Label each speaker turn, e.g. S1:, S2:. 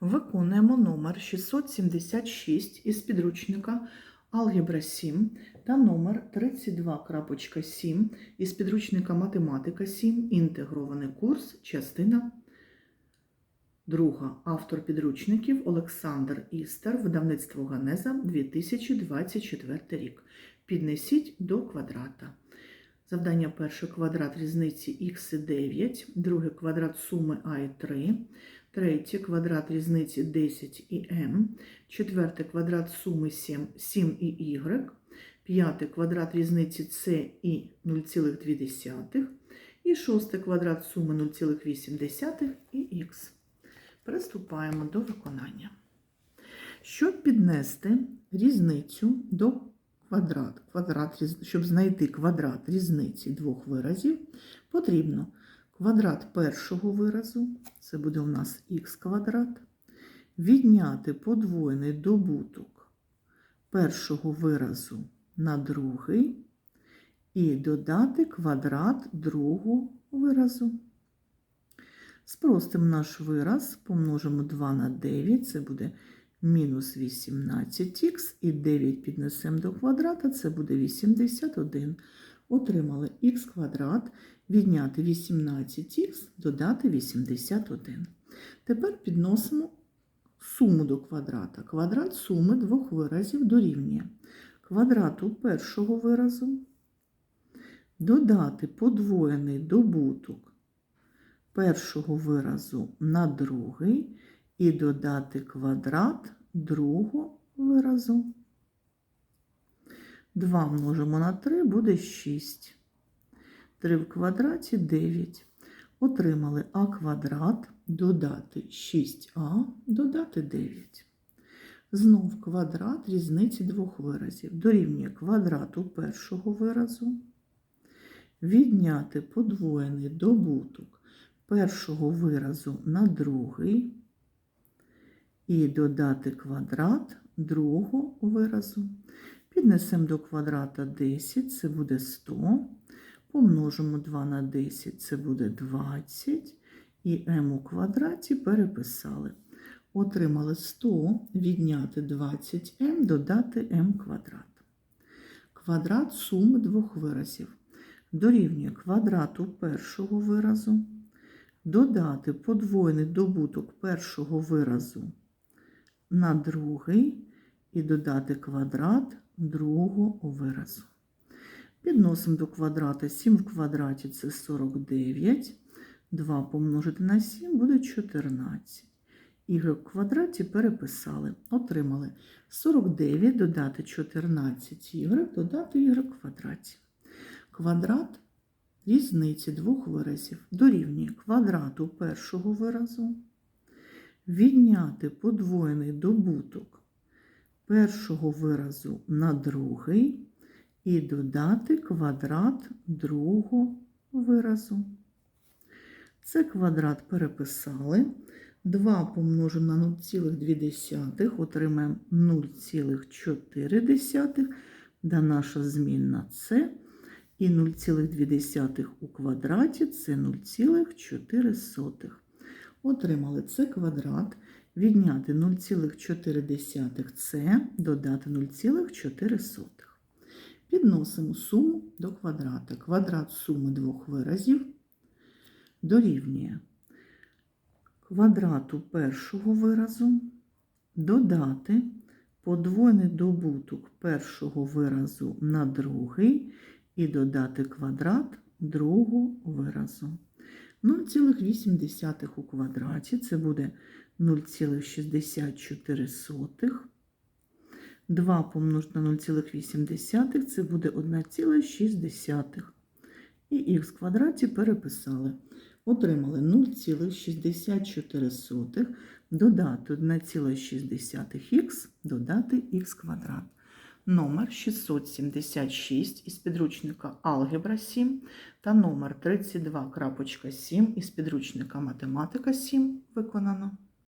S1: Виконуємо номер 676 із підручника Алгебра 7 та номер 32.7 із підручника Математика 7. Інтегрований курс, частина 2. Автор підручників Олександр Істер, видавництво Ганеза 2024 рік. Піднесіть до квадрата. Завдання перше квадрат різниці х і 9, друге квадрат суми а і 3, третє квадрат різниці 10 і m, четверте квадрат суми 7, 7 і y, п'яте квадрат різниці c і 0,2, і шосте квадрат суми 0,8 і х. Приступаємо до виконання. Щоб піднести різницю до квадрат, квадрат, щоб знайти квадрат різниці двох виразів, потрібно квадрат першого виразу, це буде у нас х квадрат, відняти подвоєний добуток першого виразу на другий і додати квадрат другого виразу. Спростимо наш вираз, помножимо 2 на 9, це буде мінус 18х, і 9 піднесемо до квадрата, це буде 81. Отримали х квадрат, відняти 18х, додати 81. Тепер підносимо суму до квадрата. Квадрат суми двох виразів дорівнює квадрату першого виразу, додати подвоєний добуток першого виразу на другий і додати квадрат другого виразу. 2 множимо на 3 буде 6. 3 в квадраті 9. Отримали а квадрат, додати 6а, додати 9. Знов квадрат різниці двох виразів. Дорівнює квадрату першого виразу. Відняти подвоєний добуток першого виразу на другий і додати квадрат другого виразу. Піднесемо до квадрата 10, це буде 100. Помножимо 2 на 10, це буде 20. І m у квадраті переписали. Отримали 100, відняти 20m, додати m квадрат. Квадрат суми двох виразів. Дорівнює квадрату першого виразу. Додати подвоєний добуток першого виразу на другий і додати квадрат другого виразу. Підносимо до квадрата 7 в квадраті це 49. 2 помножити на 7 буде 14. Y в квадраті переписали. Отримали 49 додати 14 y, додати y в квадраті. Квадрат різниці двох виразів дорівнює квадрату першого виразу, відняти подвоєний добуток першого виразу на другий і додати квадрат другого виразу. Це квадрат переписали. 2 помножимо на 0,2, отримаємо 0,4, да наша змінна це. І 0,2 у квадраті це 0,4. Отримали це квадрат, відняти 0,4 це, додати 0,4. Підносимо суму до квадрата. Квадрат суми двох виразів дорівнює квадрату першого виразу, додати подвоєний добуток першого виразу на другий і додати квадрат другого виразу. 0,8 у квадраті це буде 0,64. 2 помножити на 0,8 це буде 1,6. І х в квадраті переписали. Отримали 0,64 додати 1,6х, додати х квадрат. Номер 676 із підручника Алгебра 7 та номер 32.7 із підручника Математика 7 виконано.